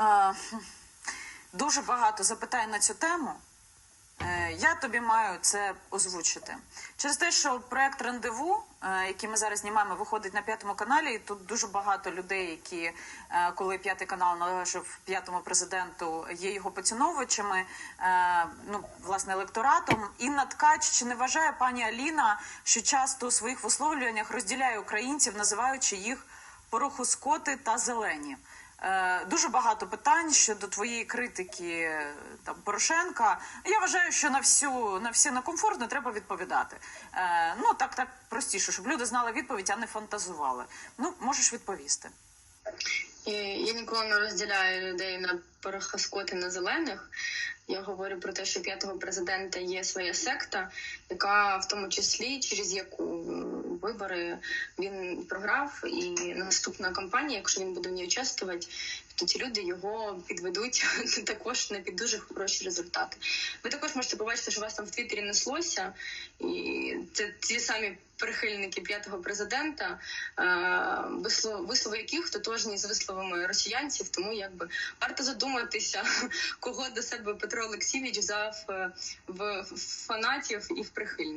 Е, Дуже багато запитань на цю тему. Е, Я тобі маю це озвучити. Через те, що проект рандеву, е, який ми зараз знімаємо, виходить на п'ятому каналі. І тут дуже багато людей, які, е, коли п'ятий канал належав п'ятому президенту, є його поціновувачами, е, ну власне електоратом. Інна Ткач чи не вважає пані Аліна, що часто у своїх висловлюваннях розділяє українців, називаючи їх порохоскоти та зелені? Е, Дуже багато питань щодо твоєї критики е, там Порошенка. Я вважаю, що на всю на всі на комфортно треба відповідати. Е, ну так, так простіше, щоб люди знали відповідь, а не фантазували. Ну можеш відповісти. Я ніколи не розділяю людей на порохоскоти на зелених. Я говорю про те, що п'ятого президента є своя секта, яка в тому числі через яку вибори він програв, і наступна кампанія, якщо він буде в ній участвувати, то ці люди його підведуть також на під дуже хороші результати. Ви також можете побачити, що у вас там в Твіттері неслося, і це ті самі прихильники п'ятого президента, е, вислови яких тотожні з висловами росіянців. Тому якби варто задуматися, кого до себе Петро Олексійович взяв е, в фанатів і в прихильників.